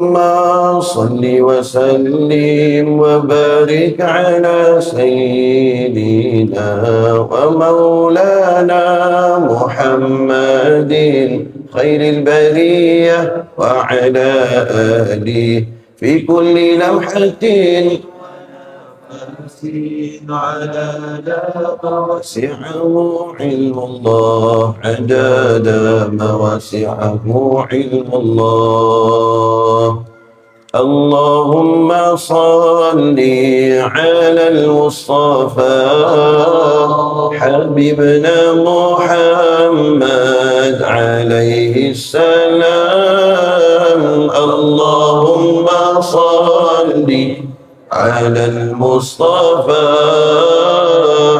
اللهم صل وسلم وبارك على سيدنا ومولانا محمد خير البرية وعلى آله في كل لمحة على وسعه علم الله. عدد ما وسعه علم الله. اللهم صل على المصطفى. حبيبنا محمد عليه السلام. اللهم صل على المصطفى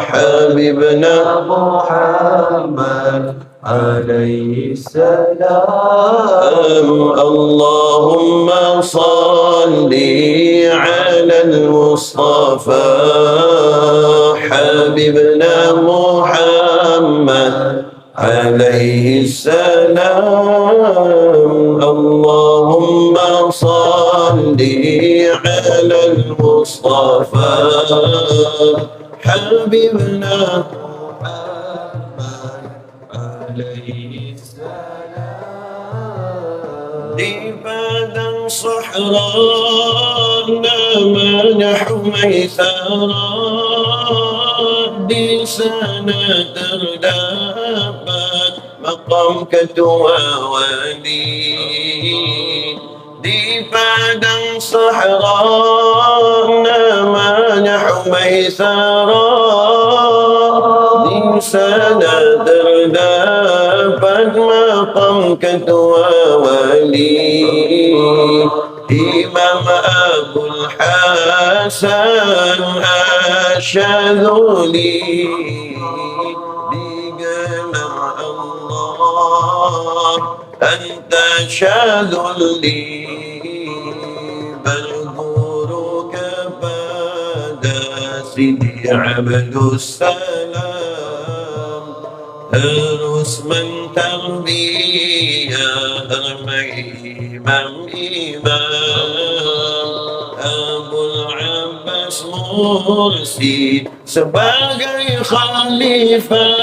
حبيبنا محمد عليه السلام. اللهم صل على المصطفى حبيبنا محمد عليه السلام. اللهم صل صلي على المصطفى. حبيبنا محمد عليه السلام. لبدا صحرانا منح دي لسنا تردابت مقامك توالي دي بعدا صحراء مانع ميسرا دي سنة دردا بعد ما قمك توالي إمام أبو الحسن أشهد لي بجمع الله أنت شاذ لي Allah Anta syaduli berguru kepada Sidi Abdul Salam terus mentarbiyah imam-imam Abul Abbas Mursi sebagai khalifah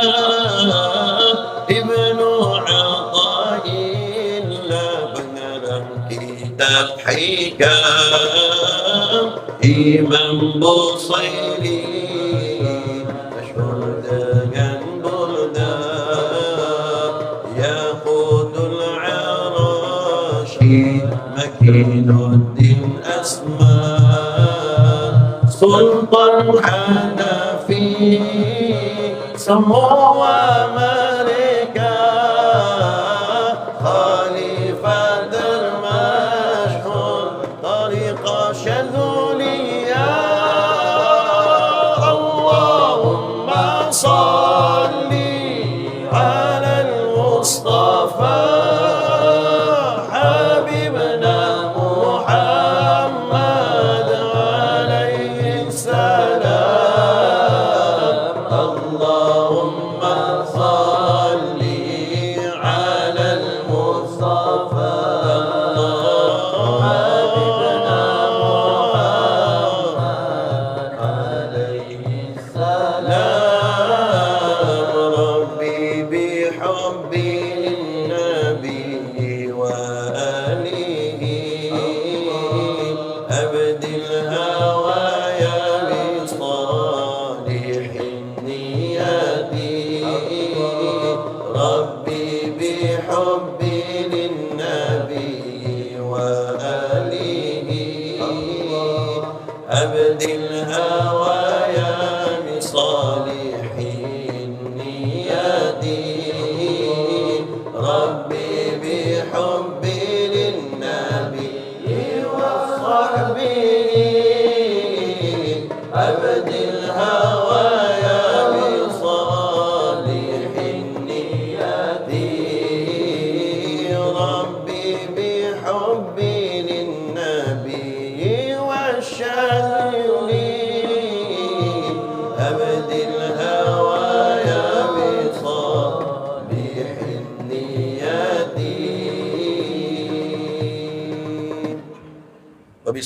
تضحيكا إمام بصيري. مكين الدين أسمى. سلطان حنفي سمو ومن Allahumma salli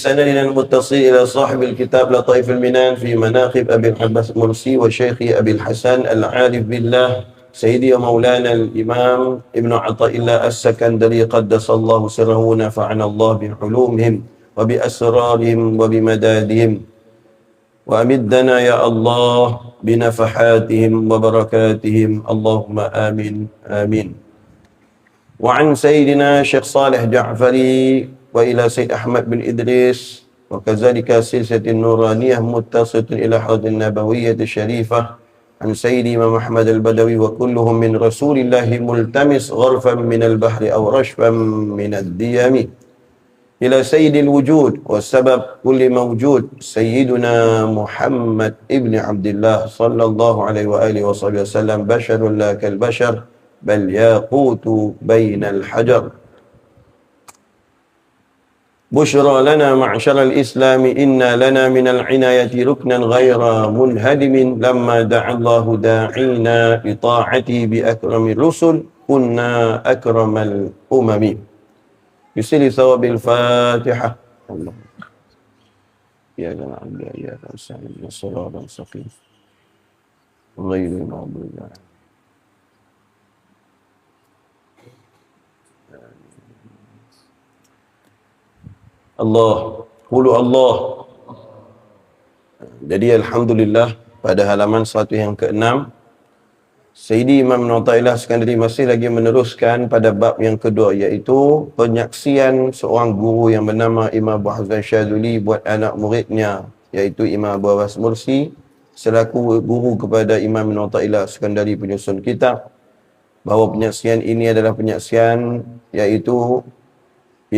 وبسندنا المتصل إلى صاحب الكتاب لطيف المنان في مناقب أبي العباس مرسي وشيخي أبي الحسن العارف بالله سيدي ومولانا الإمام ابن عطاء الله السكندري قدس الله سره ونفعنا الله بعلومهم وبأسرارهم وبمدادهم وأمدنا يا الله بنفحاتهم وبركاتهم اللهم آمين آمين. وعن سيدنا شيخ صالح جعفري وإلى سيد أحمد بن إدريس وكذلك سلسلة النورانية متصلة إلى حوض النبوية الشريفة عن سيدي إمام أحمد البدوي وكلهم من رسول الله ملتمس غرفا من البحر أو رشفا من الديم إلى سيد الوجود والسبب كل موجود سيدنا محمد ابن عبد الله صلى الله عليه وآله وصحبه وسلم بشر لا كالبشر بل ياقوت بين الحجر بشرى لنا معشر الإسلام إنا لنا من العناية ركنا غير منهدم. لما دعا الله داعينا لطاعته بأكرم الرسل كنا أكرم الأمم. يسير ثواب الفاتحة. الله إياك نعبد وإياك نستعين الصراط المستقيم غير المغضوب Allah, hulu Allah. Jadi Alhamdulillah pada halaman 100 yang ke-6 Sayyidi Imam Nautailah Skandari masih lagi meneruskan pada bab yang kedua iaitu penyaksian seorang guru yang bernama Imam Abu Hazan Syazuli buat anak muridnya iaitu Imam Abu Abbas Mursi selaku guru kepada Imam Nautailah Skandari penyusun kitab bahawa penyaksian ini adalah penyaksian iaitu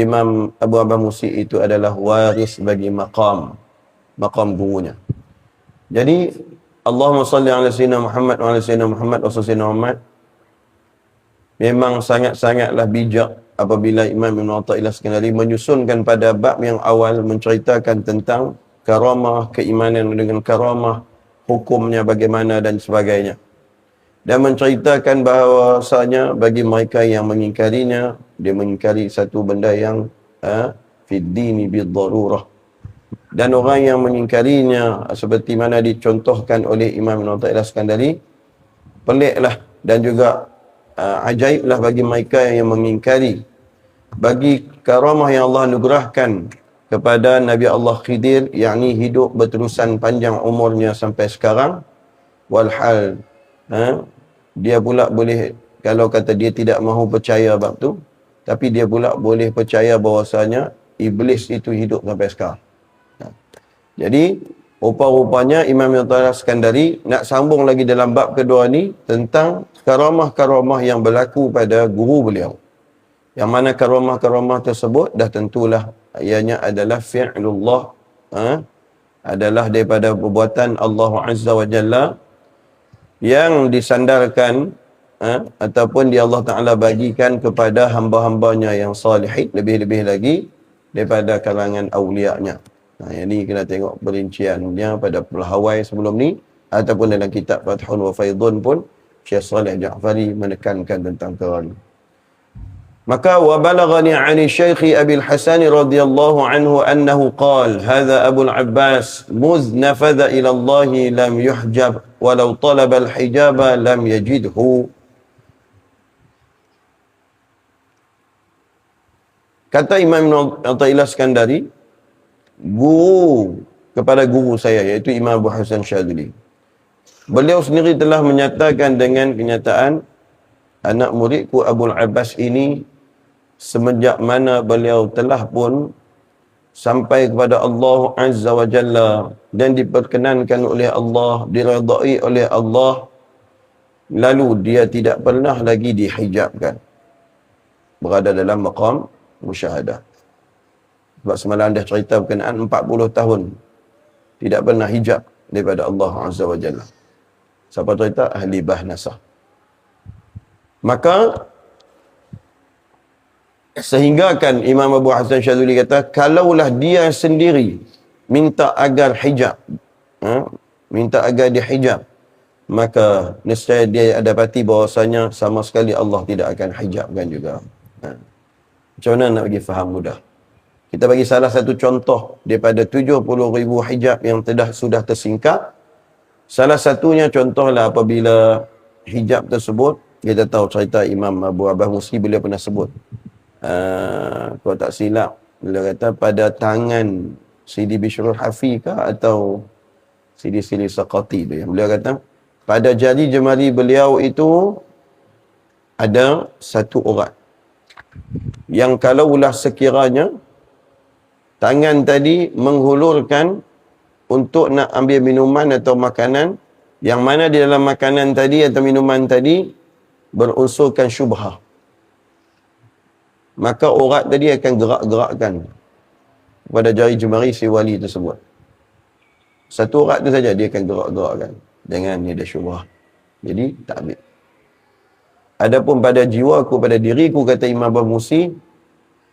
Imam Abu Abbas Musi itu adalah waris bagi maqam maqam gurunya. Jadi Allahumma salli ala sayyidina Muhammad wa ala sayyidina Muhammad wa sayyidina Muhammad memang sangat-sangatlah bijak apabila Imam Ibn Atta'illah sekali menyusunkan pada bab yang awal menceritakan tentang karamah, keimanan dengan karamah, hukumnya bagaimana dan sebagainya. Dan menceritakan bahawasanya bagi mereka yang mengingkarinya, dia mengingkari satu benda yang ha, fid dini bid darurah dan orang yang mengingkarinya seperti mana dicontohkan oleh Imam Ibn Atta'illah Skandari peliklah dan juga uh, ajaiblah bagi mereka yang mengingkari. Bagi karamah yang Allah anugerahkan kepada Nabi Allah Khidir yakni hidup berterusan panjang umurnya sampai sekarang walhal ha, dia pula boleh kalau kata dia tidak mahu percaya bab tu tapi dia pula boleh percaya bahawasanya iblis itu hidup sampai sekarang jadi, rupa-rupanya Imam Yatara Skandari nak sambung lagi dalam bab kedua ni tentang karamah-karamah yang berlaku pada guru beliau. Yang mana karamah-karamah tersebut dah tentulah ianya adalah fi'lullah ha? adalah daripada perbuatan Allah Azza wa Jalla yang disandarkan ha? ataupun di Allah Ta'ala bagikan kepada hamba-hambanya yang salihin lebih-lebih lagi daripada kalangan awliya'nya. Nah, yang ni kena tengok perinciannya pada pelahawai sebelum ni ataupun dalam kitab Fathun wa Faidun pun Syekh Saleh Ja'fari menekankan tentang ni. Maka wa balaghani 'ani Syekh Abi Al-Hasan radhiyallahu anhu annahu qala hadha Abu Al-Abbas muz nafadha ila Allah lam yuhjab walau talaba al-hijaba lam yajidhu Kata Imam Athaillah Skandari, guru kepada guru saya iaitu Imam Abu Hasan Syadzili. Beliau sendiri telah menyatakan dengan kenyataan anak muridku Abu Abbas ini semenjak mana beliau telah pun sampai kepada Allah Azza wa Jalla dan diperkenankan oleh Allah, diridai oleh Allah lalu dia tidak pernah lagi dihijabkan berada dalam maqam musyahadah sebab semalam dah cerita berkenaan 40 tahun tidak pernah hijab daripada Allah Azza wa Jalla. Siapa cerita? Ahli Bahnasah. Maka sehingga kan Imam Abu Hasan Syazuli kata kalaulah dia sendiri minta agar hijab ha? minta agar dia hijab maka nescaya dia ada pati bahawasanya sama sekali Allah tidak akan hijabkan juga ha. macam mana nak bagi faham mudah Kita bagi salah satu contoh daripada 70 ribu hijab yang telah sudah tersingkap. Salah satunya contohlah apabila hijab tersebut, kita tahu cerita Imam Abu Abbas Musi beliau pernah sebut. Uh, kalau tak silap, beliau kata pada tangan Sidi Bishrul Hafi ke atau Sidi Sili Saqati tu yang beliau kata? Pada jari jemari beliau itu ada satu urat yang kalaulah sekiranya tangan tadi menghulurkan untuk nak ambil minuman atau makanan yang mana di dalam makanan tadi atau minuman tadi berunsurkan syubhah maka urat tadi akan gerak-gerakkan pada jari jemari si wali tersebut satu urat tu saja dia akan gerak-gerakkan dengan ni ada syubhah jadi tak ambil Adapun pada jiwaku, pada diriku, kata Imam Abu Musi,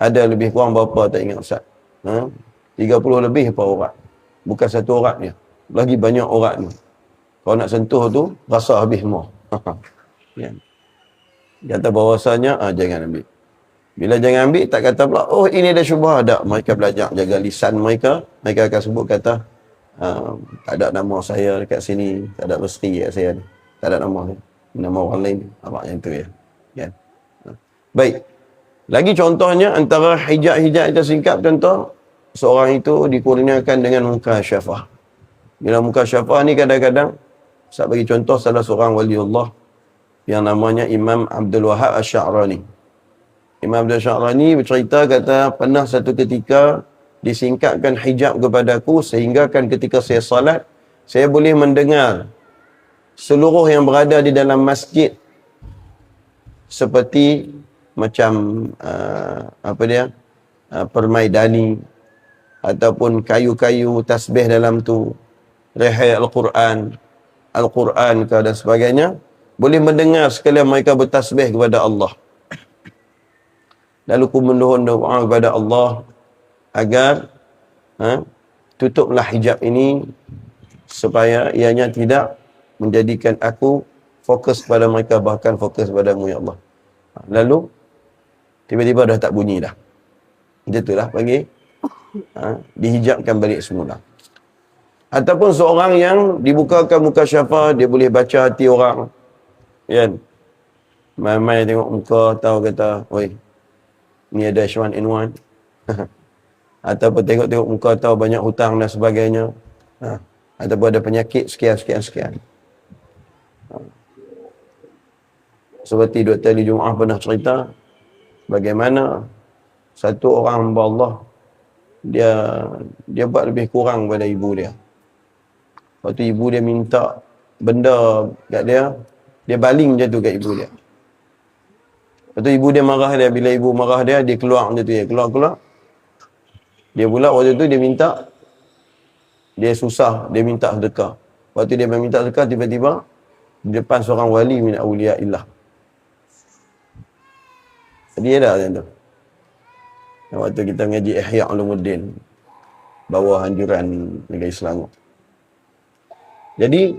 ada lebih kurang berapa tak ingat Ustaz. Ha? 30 lebih apa orang. Bukan satu orang dia. Lagi banyak orang ni. Kalau nak sentuh tu, rasa habis semua. ya. Kata bahawasanya, ah, jangan ambil. Bila jangan ambil, tak kata pula, oh ini ada syubah. Tak, mereka belajar jaga lisan mereka. Mereka akan sebut kata, ah, tak ada nama saya dekat sini. Tak ada mesti kat saya. Tak ada nama nama orang lain apa yang tu ya kan baik lagi contohnya antara hijab-hijab itu singkap contoh seorang itu dikurniakan dengan muka syafah bila muka syafah ni kadang-kadang saya bagi contoh salah seorang wali Allah yang namanya Imam Abdul Wahab Asy-Sya'rani Imam Abdul Sya'rani bercerita kata pernah satu ketika disingkapkan hijab kepadaku sehingga kan ketika saya salat saya boleh mendengar seluruh yang berada di dalam masjid seperti macam uh, apa dia uh, permaidani ataupun kayu-kayu tasbih dalam tu rehai al-Quran al-Quran ke dan sebagainya boleh mendengar sekalian mereka bertasbih kepada Allah lalu ku mendohon doa kepada Allah agar ha, tutuplah hijab ini supaya ianya tidak menjadikan aku fokus pada mereka bahkan fokus padamu ya Allah. Lalu tiba-tiba dah tak bunyi dah. Macam itulah panggil ha, dihijabkan balik semula. Ataupun seorang yang dibukakan muka syafa, dia boleh baca hati orang. Kan? Mai-mai tengok muka, tahu kata, oi, ni ada H1 N1. Ataupun tengok-tengok muka, tahu banyak hutang dan sebagainya. Ha. Ataupun ada penyakit sekian-sekian-sekian. Seperti Dr. Ali Jum'ah pernah cerita bagaimana satu orang hamba Allah dia dia buat lebih kurang pada ibu dia. Waktu ibu dia minta benda kat dia, dia baling je tu kat ibu dia. Waktu ibu dia marah dia, bila ibu marah dia, dia keluar macam tu ya. Keluar-keluar. Dia pula waktu tu dia minta, dia susah, dia minta sedekah. Waktu dia minta sedekah, tiba-tiba, di depan seorang wali min awliya illah. Dia dah macam tu. Waktu kita mengaji Ihya Ulumuddin bawah anjuran negeri Selangor. Jadi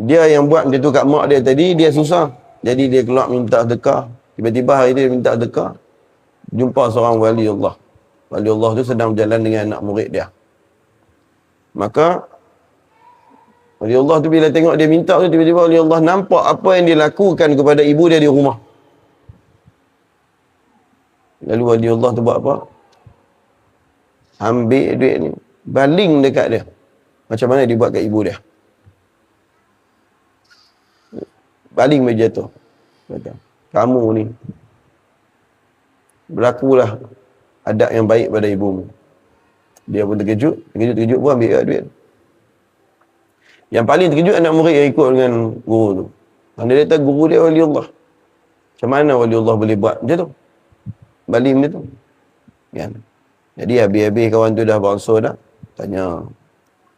dia yang buat dia tu kat mak dia tadi dia susah. Jadi dia keluar minta sedekah. Tiba-tiba hari dia minta sedekah. Jumpa seorang wali Allah. Wali Allah tu sedang berjalan dengan anak murid dia. Maka Wali Allah tu bila tengok dia minta tu tiba-tiba Wali Allah nampak apa yang dia lakukan kepada ibu dia di rumah. Lalu wali Allah tu buat apa? Ambil duit ni. Baling dekat dia. Macam mana dia buat kat ibu dia. Baling meja tu. Kata, kamu ni. Berlakulah adab yang baik pada ibumu. Dia pun terkejut. Terkejut-terkejut pun ambil duit. Yang paling terkejut anak murid yang ikut dengan guru tu. Kerana dia kata guru dia wali Allah. Macam mana wali Allah boleh buat macam tu? Balim dia tu. Kan? Jadi habis-habis kawan tu dah bangsa dah. Tanya.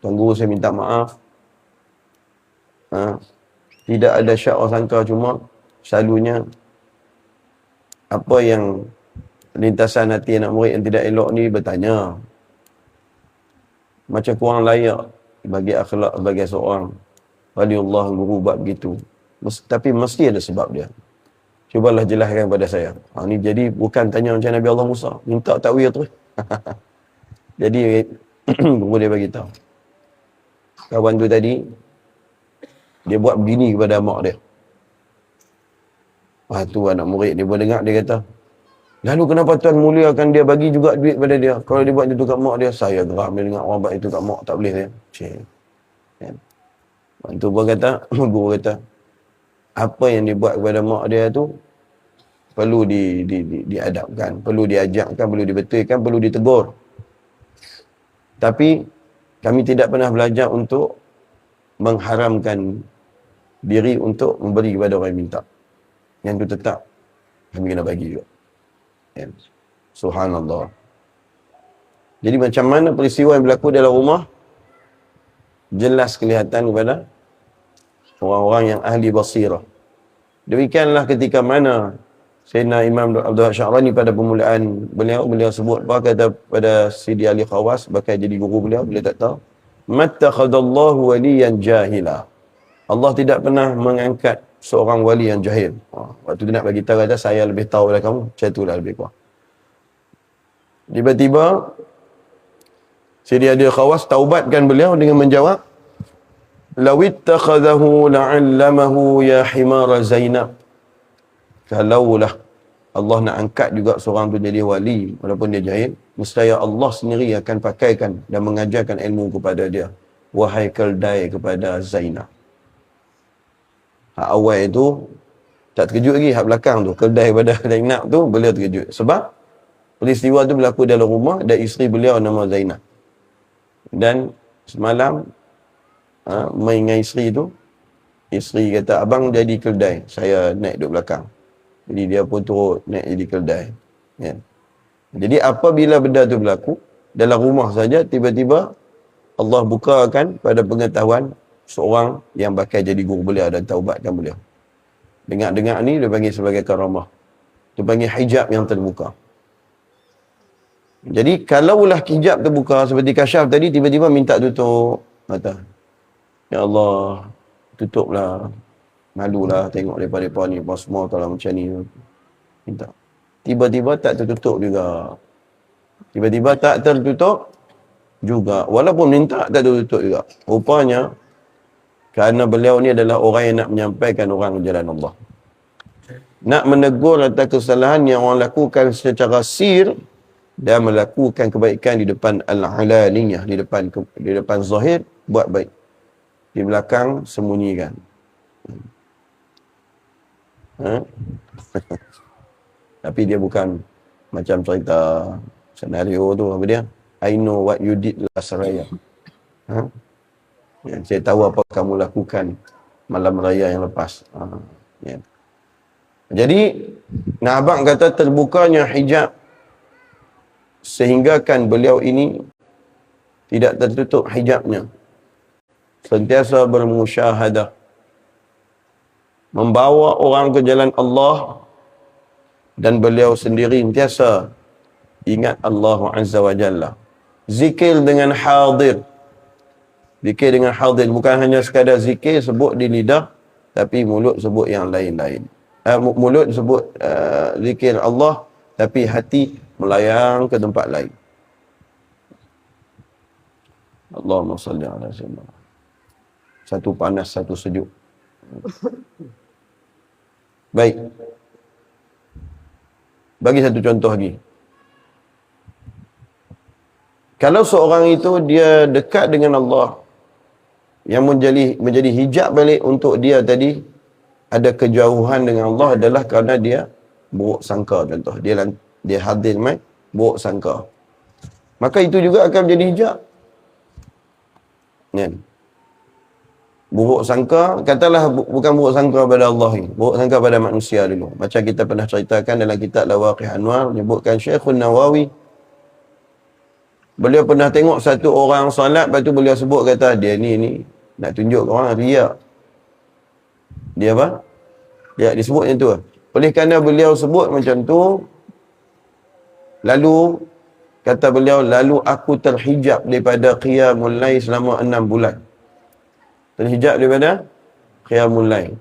Tuan Guru saya minta maaf. Ha? Tidak ada syak orang sangka cuma selalunya apa yang lintasan hati anak murid yang tidak elok ni bertanya. Macam kurang layak bagi akhlak sebagai seorang wali Allah guru buat begitu. Tapi mesti ada sebab dia. Cubalah jelaskan kepada saya. Ha, ni jadi bukan tanya macam Nabi Allah Musa. Minta takwil terus. jadi guru dia bagi tahu. Kawan tu tadi dia buat begini kepada mak dia. Lepas tu anak murid dia pun dengar dia kata, Lalu kenapa Tuan muliakan dia bagi juga duit pada dia? Kalau dia buat itu kat mak dia, saya geram dia dengar orang buat itu kat mak, tak boleh dia. Cik. Kan? Lepas tu pun kata, guru kata, apa yang dia buat kepada mak dia tu, perlu di, di, di, diadapkan, perlu diajakkan, perlu dibetulkan, perlu ditegur. Tapi, kami tidak pernah belajar untuk mengharamkan diri untuk memberi kepada orang yang minta. Yang tu tetap kami kena bagi juga. Ya. Subhanallah. Jadi macam mana peristiwa yang berlaku dalam rumah jelas kelihatan kepada orang-orang yang ahli basirah. Demikianlah ketika mana Sayyidina Imam Abdul Sya'rani pada permulaan beliau, beliau sebut apa kata pada Sidi Ali Khawas, bakal jadi guru beliau, beliau tak tahu. Mattakhadallahu waliyan jahila. Allah tidak pernah mengangkat seorang wali yang jahil. Ha, waktu dia nak bagi tahu kata saya lebih tahu daripada kamu, macam itulah lebih kurang. Tiba-tiba Sidi Ali Khawas taubatkan beliau dengan menjawab Lawittakhadahu la'allamahu ya himara Zainab. Kalaulah Allah nak angkat juga seorang tu jadi wali walaupun dia jahil, mestiaya Allah sendiri akan pakaikan dan mengajarkan ilmu kepada dia. Wahai keldai kepada Zainab. Hak awal itu tak terkejut lagi hak belakang tu kedai pada Zainab tu beliau terkejut. Sebab peristiwa tu berlaku dalam rumah dan isteri beliau nama Zainab. Dan semalam ha, main dengan isteri tu isteri kata abang jadi kedai saya naik duduk belakang. Jadi dia pun turut naik jadi kedai ya. jadi apabila benda tu berlaku dalam rumah saja tiba-tiba Allah bukakan pada pengetahuan seorang yang bakal jadi guru beliau dan taubatkan beliau. Dengar-dengar ni dia panggil sebagai karamah. Dia panggil hijab yang terbuka. Jadi kalaulah hijab terbuka seperti kasyaf tadi tiba-tiba minta tutup mata. Ya Allah, tutuplah. Malulah tengok depa-depa ni pas semua kalau macam ni. Minta. Tiba-tiba tak tertutup juga. Tiba-tiba tak tertutup juga. Walaupun minta tak tertutup juga. Rupanya kerana beliau ni adalah orang yang nak menyampaikan orang jalan Allah. Nak menegur atas kesalahan yang orang lakukan secara sir dan melakukan kebaikan di depan al-alaniyah, di depan di depan zahir, buat baik. Di belakang sembunyikan. Ha? Tapi dia bukan macam cerita senario tu apa dia? I know what you did last raya. Ha? Ya, saya tahu apa kamu lakukan malam raya yang lepas. Ha, ya. Jadi, nak abang kata terbukanya hijab sehingga kan beliau ini tidak tertutup hijabnya. Sentiasa bermusyahadah. Membawa orang ke jalan Allah dan beliau sendiri sentiasa ingat Allah Azza wa Jalla. Zikir dengan hadir Zikir dengan hadir bukan hanya sekadar zikir sebut di lidah tapi mulut sebut yang lain-lain. Uh, mulut sebut uh, zikir Allah tapi hati melayang ke tempat lain. Allahumma salli ala sayyidina. Satu panas, satu sejuk. Baik. Bagi satu contoh lagi. Kalau seorang itu dia dekat dengan Allah, yang menjadi menjadi hijab balik untuk dia tadi ada kejauhan dengan Allah adalah kerana dia buruk sangka contoh. Dia dia hadir mai buruk sangka. Maka itu juga akan menjadi hijab. Kan? Buruk sangka katalah bu, bukan buruk sangka pada Allah ini buruk sangka pada manusia dulu. Macam kita pernah ceritakan dalam kitab Lawaqih Anwar menyebutkan Syekhul Nawawi. Beliau pernah tengok satu orang solat, lepas tu beliau sebut kata, dia ni, ni, nak tunjuk orang, riak. Dia apa? Dia disebut macam tu. Oleh kerana beliau sebut macam tu, lalu, kata beliau, lalu aku terhijab daripada qiyamul lain selama enam bulan. Terhijab daripada qiyamul lain.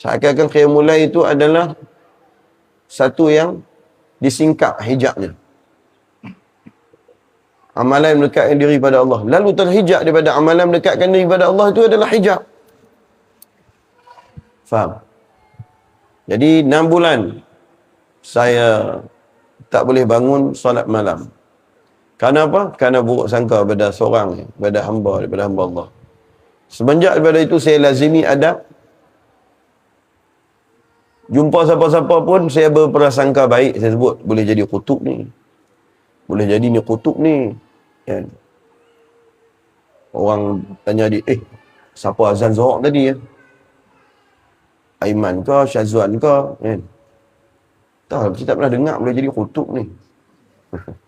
Seakan-akan qiyamul lail itu adalah satu yang disingkap hijabnya. Amalan mendekatkan diri pada Allah. Lalu terhijab daripada amalan mendekatkan diri pada Allah itu adalah hijab. Faham? Jadi 6 bulan saya tak boleh bangun solat malam. Kerana apa? Kerana buruk sangka pada seorang, pada hamba, daripada hamba Allah. Semenjak daripada itu saya lazimi adab. Jumpa siapa-siapa pun saya berprasangka baik. Saya sebut boleh jadi kutub ni. Boleh jadi ni kutub ni. Kan? Orang tanya dia, eh, siapa azan Zohar tadi ya? Aiman ke, Syazwan ke? Kan? Tak, kita tak pernah dengar boleh jadi kutub ni.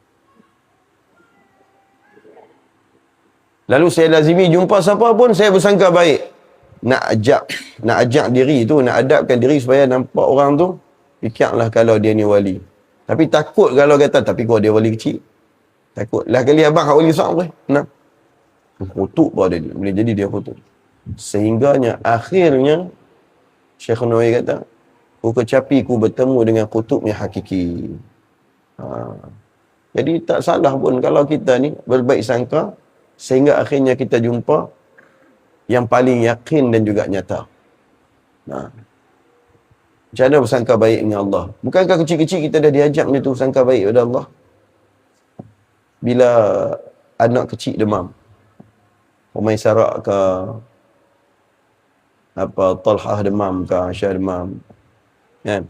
Lalu saya lazimi jumpa siapa pun saya bersangka baik. Nak ajak, nak ajak diri tu, nak adabkan diri supaya nampak orang tu, fikirlah kalau dia ni wali. Tapi takut kalau kata, tapi kau dia wali kecil. Takut. Lah kali abang wali besar boleh. Nah. Kutub pun dia. Boleh jadi dia kutub. Sehingganya akhirnya Syekh Nawawi kata, ku kecapi ku bertemu dengan kutub yang hakiki. Ha. Jadi tak salah pun kalau kita ni berbaik sangka sehingga akhirnya kita jumpa yang paling yakin dan juga nyata. Nah. Macam mana bersangka baik dengan Allah? Bukankah kecil-kecil kita dah diajak ni tu sangka baik pada Allah? Bila anak kecil demam. Pemain sarak ke apa Talhah demam ke Aisyah demam. Kan?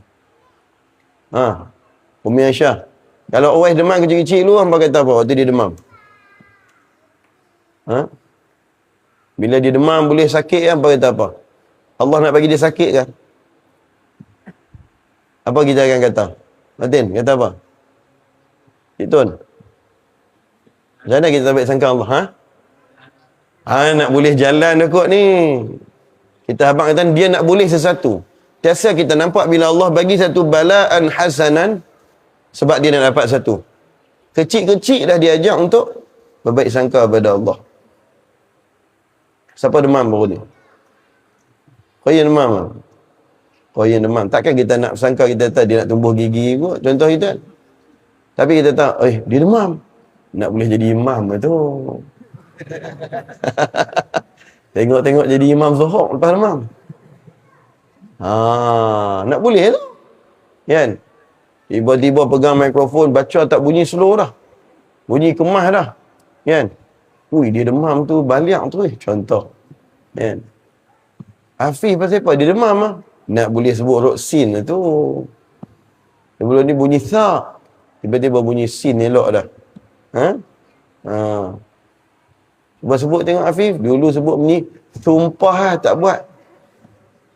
Ha. Umi Aisyah. Kalau Uwais demam kecil-kecil lu apa kata apa waktu dia demam? Ha? Bila dia demam boleh sakit kan apa kata apa? Allah nak bagi dia sakit kan? Apa kita akan kata? Martin, kata apa? Cik Tun. Macam mana kita ambil sangka Allah? Ha? Ha, nak boleh jalan kot ni. Kita abang kata dia nak boleh sesuatu. Tiasa kita nampak bila Allah bagi satu balaan hasanan sebab dia nak dapat satu. Kecil-kecil dah diajak untuk berbaik sangka kepada Allah. Siapa demam baru ni? Kau yang demam lah. Kau demam. Takkan kita nak sangka kita tahu dia nak tumbuh gigi kot. Contoh kita. Tapi kita tahu, eh dia demam. Nak boleh jadi imam lah tu. Tengok-tengok jadi imam zuhur lepas demam. Ha, nak boleh tu. Kan? Tiba-tiba pegang mikrofon, baca tak bunyi slow dah. Bunyi kemas dah. Kan? Ui, dia demam tu, balik tu eh. Contoh. Kan? Hafiz pasal apa? Dia demam lah. Nak boleh sebut roksin lah tu. Sebelum ni bunyi sa. Tiba-tiba bunyi sin elok dah. Ha? Ha. Cuba sebut tengok Afif. Dulu sebut bunyi sumpah lah tak buat.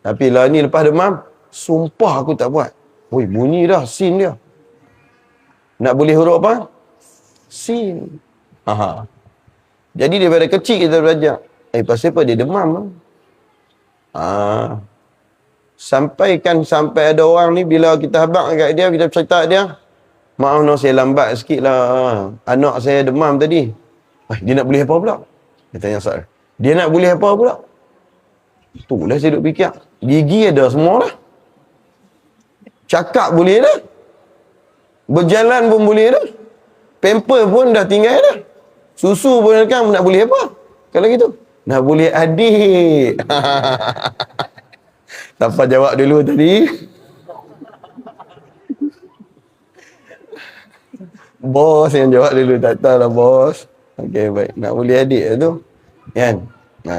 Tapi lah ni lepas demam, sumpah aku tak buat. Oi, bunyi dah sin dia. Nak boleh huruf apa? Sin. Aha. Jadi daripada kecil kita belajar. Eh, pasal apa dia demam? Lah. Ah. Sampaikan sampai ada orang ni bila kita habak kat dia, kita cerita dia. Maaf no, saya lambat sikit lah. Anak saya demam tadi. Eh, dia nak boleh apa pula? Dia tanya soal. Dia nak boleh apa pula? Tu lah saya duduk fikir. Gigi ada semua lah. Cakap boleh dah. Berjalan pun boleh dah. Pamper pun dah tinggal dah. Susu pun kan nak boleh apa? Kalau gitu. Nak boleh adik. Tanpa jawab dulu tadi. Bos yang jawab dulu. Tak tahu lah bos. Okey baik. Nak boleh adik lah tu. Kan? Ha.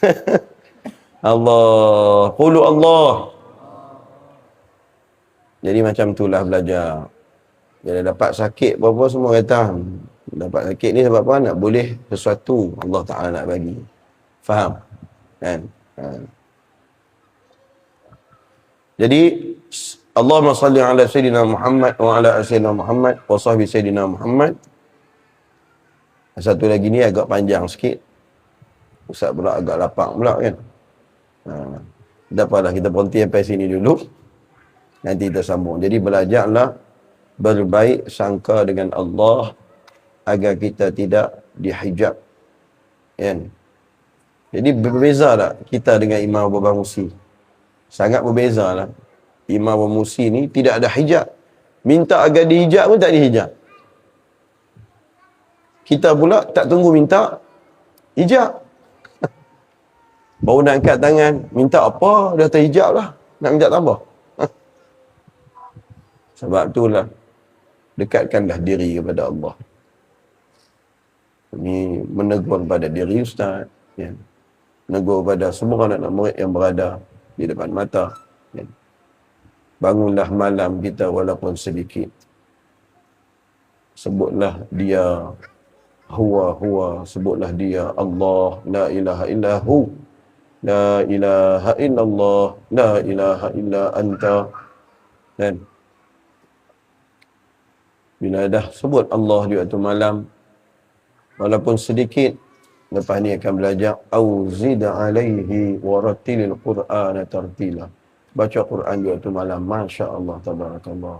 Allah. Qulu Allah. Jadi macam itulah belajar. Bila dapat sakit apa-apa semua kata dapat sakit ni sebab apa? Nak boleh sesuatu Allah Ta'ala nak bagi. Faham? Kan? Ha. Jadi Allahumma salli ala Sayyidina Muhammad wa ala Sayyidina Muhammad wa sahbi Sayyidina Muhammad. Satu lagi ni agak panjang sikit. Ustaz pula agak lapang pula kan. Ha. Tak apalah kita berhenti sampai sini dulu. Nanti kita sambung. Jadi belajarlah berbaik sangka dengan Allah agar kita tidak dihijab. Kan? Jadi berbeza tak kita dengan Imam Abu Musi? Sangat berbeza lah. Imam Musi ni tidak ada hijab. Minta agar dihijab pun tak dihijab. Kita pula tak tunggu minta hijab. Baru nak angkat tangan, minta apa, dah terhijab lah. Nak minta tambah. Sebab itulah, dekatkanlah diri kepada Allah. Ini menegur pada diri Ustaz. Ya. Menegur pada semua anak-anak murid yang berada di depan mata. Bangunlah malam kita walaupun sedikit. Sebutlah dia huwa huwa. Sebutlah dia Allah. La ilaha illahu. La ilaha illallah. La ilaha illa anta. Dan bila dah sebut Allah di waktu malam, walaupun sedikit, lepas ni akan belajar au zid alaihi wa rattilil qur'ana tartila. Baca Quran di waktu malam, masya-Allah tabarakallah.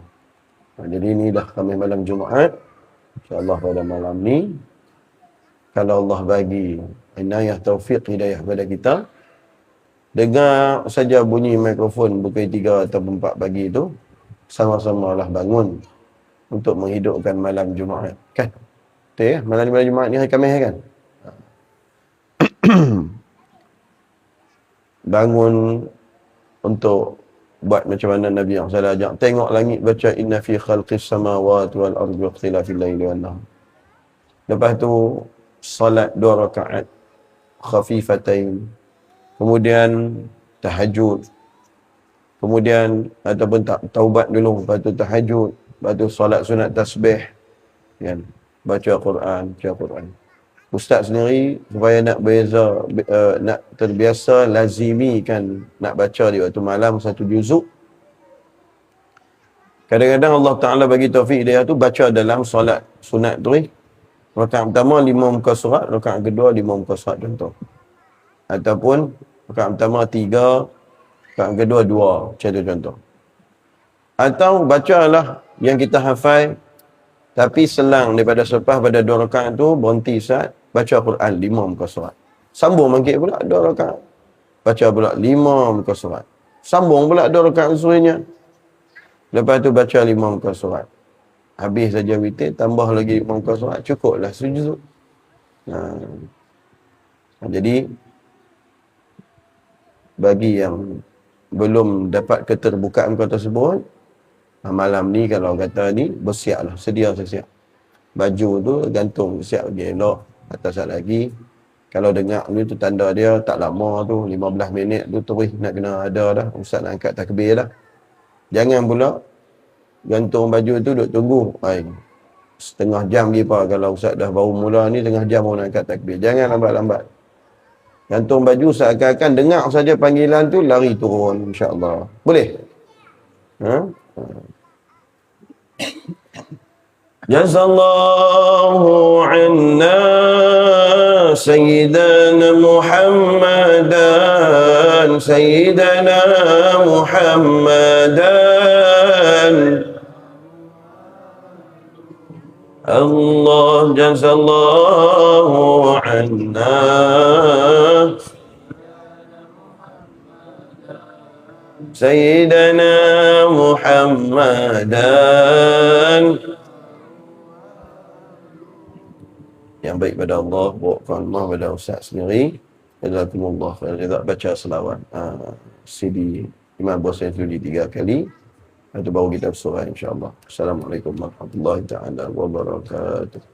Ha, jadi ini dah kami malam Jumaat. Insya-Allah pada malam ni kalau Allah bagi inayah taufik hidayah pada kita dengar saja bunyi mikrofon pukul 3 atau 4 pagi itu sama-samalah bangun untuk menghidupkan malam Jumaat. Kan? Betul ya? Malam malam Jumaat ni hari Khamis kan? Bangun untuk buat macam mana Nabi yang saya ajak. Tengok langit baca inna fi khalqis samawati wal ardi ikhtilafil laili wan nahar. Lepas tu salat dua rakaat khafifatain. Kemudian tahajud. Kemudian ataupun tak taubat dulu, lepas tu tahajud, lepas tu solat sunat tasbih. Kan? Baca Quran, baca Quran. Ustaz sendiri supaya nak beza uh, nak terbiasa lazimi kan nak baca di waktu malam satu juzuk. Kadang-kadang Allah Taala bagi taufik dia tu baca dalam solat sunat tu eh. Rakaat pertama lima muka surat, rakaat kedua lima muka surat contoh. Ataupun rakaat pertama tiga, rakaat kedua dua, macam tu contoh. Atau bacalah yang kita hafal tapi selang daripada selepas pada dua rakaat tu berhenti saat baca Quran lima muka surat. Sambung bangkit pula dua rakaat. Baca pula lima muka surat. Sambung pula dua rakaat seterusnya. Lepas tu baca lima muka surat. Habis saja witir, tambah lagi lima muka surat. Cukuplah sujud. Ha. Jadi, bagi yang belum dapat keterbukaan kau tersebut, Ha, malam ni kalau kata ni bersiap lah sedia siap baju tu gantung siap lagi elok atas lagi kalau dengar ni tu tanda dia tak lama tu 15 minit tu terus nak kena ada dah. Ustaz nak angkat takbir dah. Jangan pula gantung baju tu duk tunggu. Ay, setengah jam lagi apa kalau ustaz dah baru mula ni setengah jam baru nak angkat takbir. Jangan lambat-lambat. Gantung baju seakan-akan dengar saja panggilan tu lari turun insya-Allah boleh? Ha جزى الله عنا سيدنا محمدا سيدنا محمدا. الله جزى الله عنا. سيدنا محمدا. Yang baik pada Allah bawakan Allah pada Ustaz sendiri. Jazakumullah khair Kita baca selawat. Uh, CD Imam Bosan Sudi tiga kali. Itu baru kita bersurah insyaAllah Assalamualaikum warahmatullahi wabarakatuh